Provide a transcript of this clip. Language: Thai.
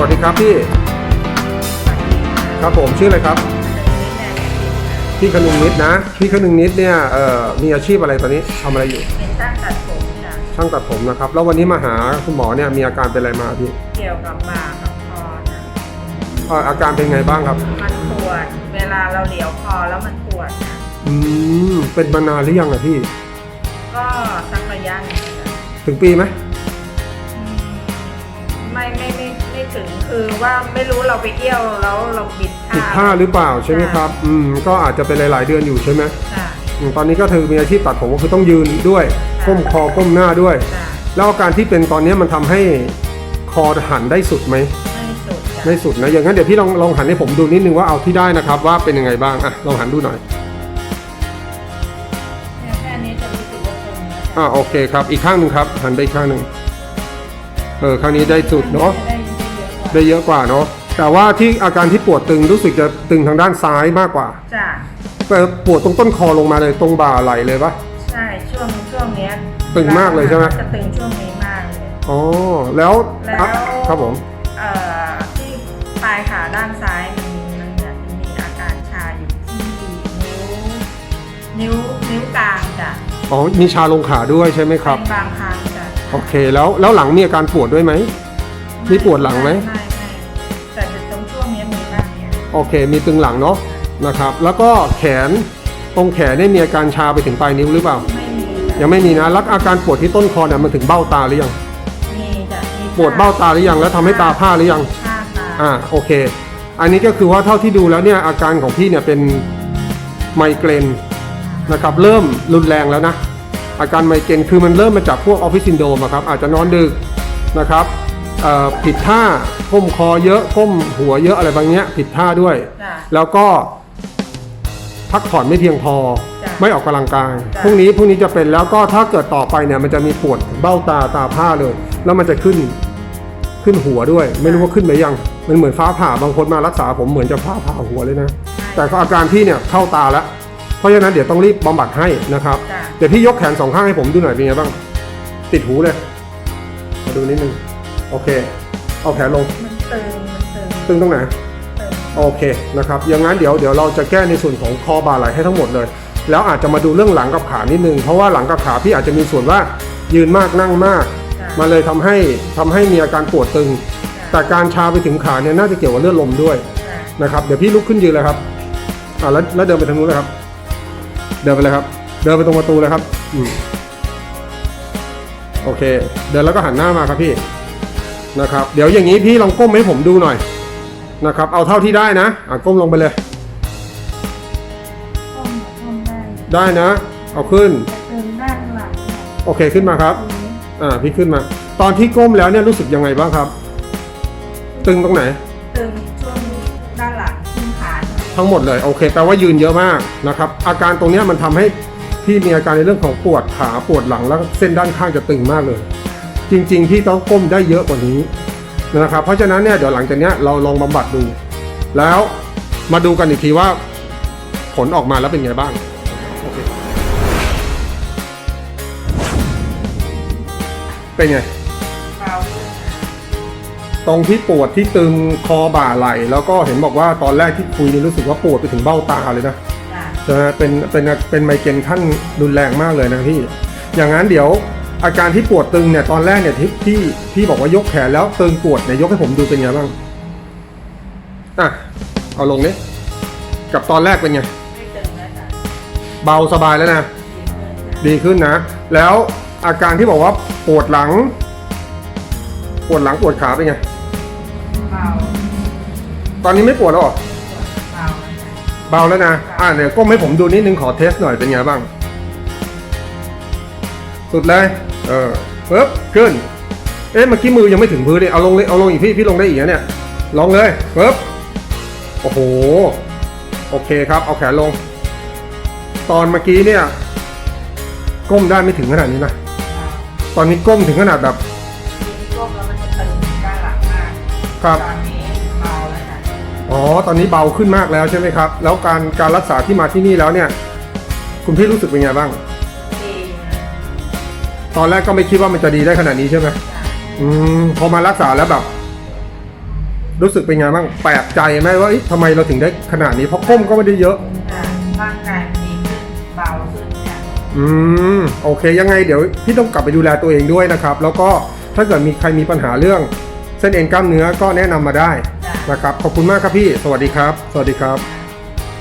วัสดีครับพี่ ครับผมชื่ออะไรครับ พี่คนึงนิดนะ พี่คนึงนิดเนี่ยเอ่อมีอาชีพอะไรตอนนี้ทำอะไรอยู่ เป็นช่างตัดผมจ้ะช่างตัดผมนะครับ แล้ววันนี้มาหาคุณหมอเนี่ยมีอาการเป็นอะไรมาพี่เกี่ยวกับบ่ากับคอนะเอ่ออาการเป็นไงบ้างครับ มันปวด เวลาเราเหลียวคอแล้วมันปวดนะอืมเป็นมานานหรือยังอะพี่ ก็สักระยะหนึงจ้ะถึงปีไหม ไม่ไม่ไม่ถึงคือว่าไม่รู้เราไปเที่ยวแล้วเราบิดผิดท่าหรือเปล่าใช่ไหมครับ อืมก็อาจจะเป็นหลาย ๆ เดือนอยู่ใช่ไหมจ้ะอืมตอนนี้ก็คือมีอาชีพตัดผมก็คือต้องยืนด้วยก้มคอก้มหน้าด้วย จ้ะแล้วอาการที่เป็นตอนนี้มันทำให้คอหันได้สุดไหมไม่สุดจ้ะไม่สุดนะอย่างนั้นเดี๋ยวพี่ลองลองหันให้ผมดูนิดนึงว่าเอาที่ได้นะครับว่าเป็นยังไงบ้างอะลองหันดูหน่อยเนี่ยแค่นี้จะรู้สึกว่าตึงแล้วอ่าโอเคครับ อีกข้างหนึ่งครับ หันไปอีกข้างหนึ่งเออข้างนี้ได้สุดเนาะได้เยอะกว่า ได้เยอะกว่าเนาะแต่ว่าที่อาการที่ปวดตึงรู้สึกจะตึงทางด้านซ้ายมากกว่าจ้ะแต่ปวดตรงต้นคอลงมาเลยตรงบ่าไหลเลยปะใช่ช่วงช่วงเนี้ยตึงมากเลยใช่ไหมจะตึงช่วงนี้มากเลยอ๋อแล้วแล้วอะครับผมเอ่อที่ปลายขาด้านซ้ายมันมันเหมือนมีอาการชาอยู่ที่นิ้วนิ้วนิ้วกลางจ้ะอ๋อมีชาลงขาด้วยใช่ไหมครับเป็นบางครั้งจ้ะโอเคแล้วแล้วหลังมีอาการปวดด้วยไหม มีปวดหลังไหม ไม่ไม่แต่ตรงช่วงนี้มีบ้างเนี่ยโอเค มีตึงหลังเนาะนะครับ แล้วก็แขนตรงแขนเนี่ยมีอาการชาไปถึงปลายนิ้วหรือเปล่า ไม่มีจ้ะยังไม่มีนะแล้วอาการปวดที่ต้นคอเนี่ยมันถึงเบ้าตาหรือยังมีจ้ะมีปวดเบ้าตาหรือยังแล้วทำให้ตาผ้าหรือยัง ผ้าตาอ่าโอเค อันนี้ก็คือว่าเท่าที่ดูแล้วเนี่ยอาการของพี่เนี่ยเป็นไมเกรนนะครับเริ่มรุนแรงแล้วนะอาการไมเกรนคือมันเริ่มมาจากพวกออฟฟิศซินโดรมอะครับอาจจะนอนดึกนะครับเอ่อ ผิดท่าก้มคอเยอะก้มหัวเยอะอะไรบางเนี้ยผิดท่าด้วย จ้ะ แล้วก็พักผ่อนไม่เพียงพอ จ้ะไม่ออกกำลังกายจ้ะ พรุ่งนี้พรุ่งนี้จะเป็นแล้วก็ถ้าเกิดต่อไปเนี่ยมันจะมีปวดเบ้าตาตาผ้าเลย แล้วมันจะขึ้นขึ้นหัวด้วย ไม่รู้ว่าขึ้นไหมยัง มันเหมือนฟ้าผ่าบางคนมารักษาผมเหมือนจะฟ้าผ่าหัวเลยนะ แต่ก็อาการพี่เนี่ยเข้าตาแล้ว เพราะฉะนั้นเดี๋ยวต้องรีบบำบัดให้นะครับ จ้ะ เดี๋ยวพี่ยกแขนสองข้างให้ผมดูหน่อยเป็นไงบ้าง ติดหูเลยมาดูนิดนึง โอเค เอาแขนลง มันตึงมันตึงตึงตรงไหนตึงโอเคนะครับอย่างนั้นเดี๋ยวเดี๋ยวเราจะแก้ในส่วนของคอบ่าไหล่ให้ทั้งหมดเลย แล้วอาจจะมาดูเรื่องหลังกับขานิดนึง เพราะว่าหลังกับขาพี่อาจจะมีส่วนว่ายืนมากนั่งมากจ้ะมันเลยทำให้ทำให้มีอาการปวดตึง แต่การชาไปถึงขาเนี่ยน่าจะเกี่ยวกับเลือดลมด้วยจ้ะนะครับ เดี๋ยวพี่ลุกขึ้นยืนเลยครับอ่าแล้วแล้วเดินไปทางนู้นเลยครับ เดินไปเลยครับ เดินไปตรงประตูเลยครับอืมโอเค เดินแล้วก็หันหน้ามาครับพี่ นะครับ เดี๋ยวอย่างนี้พี่ลองก้มให้ผมดูหน่อยนะครับ เอาเท่าที่ได้นะอะก้มลงไปเลย ก้มก้มได้ได้นะ เอาขึ้นจะตึงด้านหลังเนี่ยโอเคขึ้นมาครับ อ่าพี่ขึ้นมา ตอนที่ก้มแล้วเนี่ยรู้สึกยังไงบ้างครับ ตึงตรงไหน ตึงช่วงด้านหลังขึ้นขาเนี่ยทั้งหมดเลยโอเคแปลว่ายืนเยอะมากนะครับ อาการตรงเนี้ยมันทำให้พี่มีอาการในเรื่องของปวดขาปวดหลังแล้วเส้นด้านข้างจะตึงมากเลย จริงๆพี่ต้องก้มได้เยอะกว่านี้นะครับ เพราะฉะนั้นเนี่ยเดี๋ยวหลังจากเนี้ยเราลองบำบัดดู แล้วมาดูกันอีกทีว่าผลออกมาแล้วเป็นไงบ้างโอเคเป็นไงเบาขึ้นนะตรงที่ปวดที่ตึงคอบ่าไหล่แล้วก็เห็นบอกว่าตอนแรกที่คุยนี่รู้สึกว่าปวดไปถึงเบ้าตาเลยนะจ้ะใช่ไหมเป็นเป็นเป็นไมเกรนขั้นรุนแรงมากเลยนะพี่ อย่างนั้นเดี๋ยว อาการที่ปวดตึงเนี่ยตอนแรกเนี่ยที่ที่พี่บอกว่ายกแขนแล้วตึงปวดเนี่ยยกให้ผมดูเป็นไงบ้างอะเอาลงนี้กับตอนแรกเป็นไงเบาสบายแล้วนะ ดีขึ้นนะ แล้วอาการที่บอกว่าปวดหลัง ปวดหลังปวดขาเป็นไงเบาตอนนี้ไม่ปวดแล้วหรอเบาแล้วจ้ะเบาแล้วนะ อ่าเดี๋ยวก้มให้ผมดูนิดนึงขอเทสหน่อยเป็นไงบ้าง สุดเลย เออปึ๊บขึ้น เอ๊ะเมื่อกี้มือยังไม่ถึงพื้นเลยเอาลงเลยเอาลงอีกพี่พี่ลงได้อีกนะเนี่ยลงเลยปึ๊บโอ้โหโอเคครับ เอาแขนลง ตอนเมื่อกี้เนี่ย ก้มได้ไม่ถึงขนาดนี้นะตอนนี้ก้มถึงขนาดแบบทีนี้ก้มแล้วมันจะตึงด้านหลังมากครับตอนนี้เบาแล้วจ้ะอ๋อตอนนี้เบาขึ้นมากแล้วใช่ไหมครับ แล้วการการรักษาที่มาที่นี่แล้วเนี่ย คุณพี่รู้สึกเป็นไงบ้างดีนะ ตอนแรกก็ไม่คิดว่ามันจะดีได้ขนาดนี้ใช่ไหมจ้ะอืมพอมารักษาแล้วแบบ รู้สึกเป็นไงบ้างแปลกใจไหมว่าเอ๊ะทำไมเราถึงได้ขนาดนี้เพราะก้มก็ไม่ได้เยอะค่ะร่างกายดีขึ้นเบาขึ้นค่ะอืมโอเคยังไงเดี๋ยวพี่ต้องกลับไปดูแลตัวเองด้วยนะครับ แล้วก็ถ้าเกิดมีใครมีปัญหาเรื่อง เส้นเอ็นกล้ามเนื้อก็แนะนำมาได้จ้ะนะครับขอบคุณมากครับพี่ สวัสดีครับ สวัสดีครับ